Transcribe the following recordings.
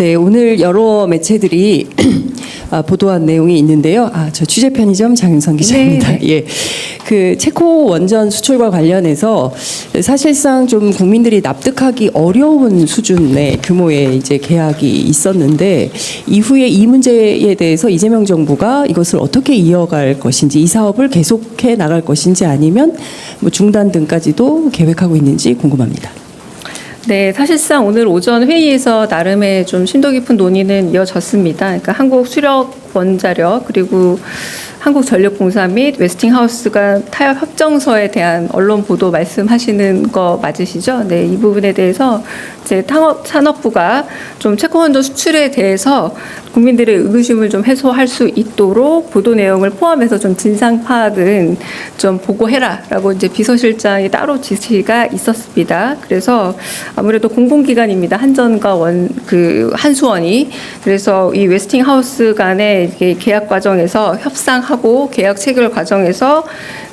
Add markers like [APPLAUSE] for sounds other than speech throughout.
네, 오늘 여러 매체들이 [CLEARS THROAT] 아, 보도한 내용이 있는데요. 아, 저 취재 편의점 장윤선 기자입니다. 네. 예. 그 체코 원전 수출과 관련해서 사실상 좀 국민들이 납득하기 어려운 수준의 규모의 이제 계약이 있었는데 이후에 이 문제에 대해서 이재명 정부가 이것을 어떻게 이어갈 것인지 이 사업을 계속해 나갈 것인지 아니면 뭐 중단 등까지도 계획하고 있는지 궁금합니다. 네, 사실상 오늘 오전 회의에서 나름의 좀 심도 깊은 논의는 이어졌습니다. 그러니까 한국 수력 원자력 그리고 한국전력공사 및 웨스팅하우스가 타협 협정서에 대한 언론 보도 말씀하시는 거 맞으시죠? 네, 이 부분에 대해서 이제 창업 산업부가 좀 체코 원전 수출에 대해서 국민들의 의구심을 좀 해소할 수 있도록 보도 내용을 포함해서 좀 진상 파악은 좀 보고해라라고 이제 비서실장이 따로 지시가 있었습니다. 그래서 아무래도 공공기관입니다. 한전과 원 그 한수원이. 그래서 이 웨스팅하우스 간의 계약 과정에서 협상하고 계약 체결 과정에서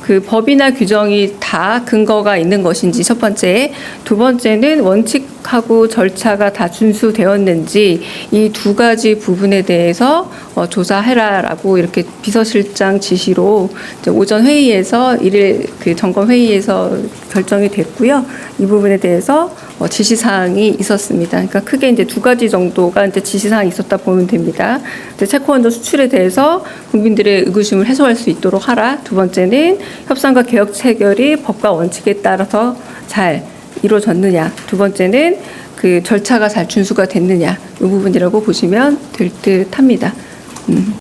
그 법이나 규정이 다 근거가 있는 것인지 첫 번째, 두 번째는 원칙하고 절차가 다 준수되었는지 이 두 가지 부분에 대해서 어, 조사해라라고 이렇게 비서실장 지시로 오전 회의에서 일일 그 점검 회의에서 결정이 됐고요. 이 부분에 대해서 어, 지시 사항이 있었습니다. 그러니까 크게 이제 두 가지 정도가 이제 지시 사항이 있었다 보면 됩니다. 이제 체코 원전 수출에 대해서 국민들의 의구심을 해소할 수 있도록 하라. 두 번째는 협상과 개혁 체결이 법과 원칙에 따라서 잘 이루어졌느냐. 두 번째는 그 절차가 잘 준수가 됐느냐. 이 부분이라고 보시면 될 듯합니다. 음.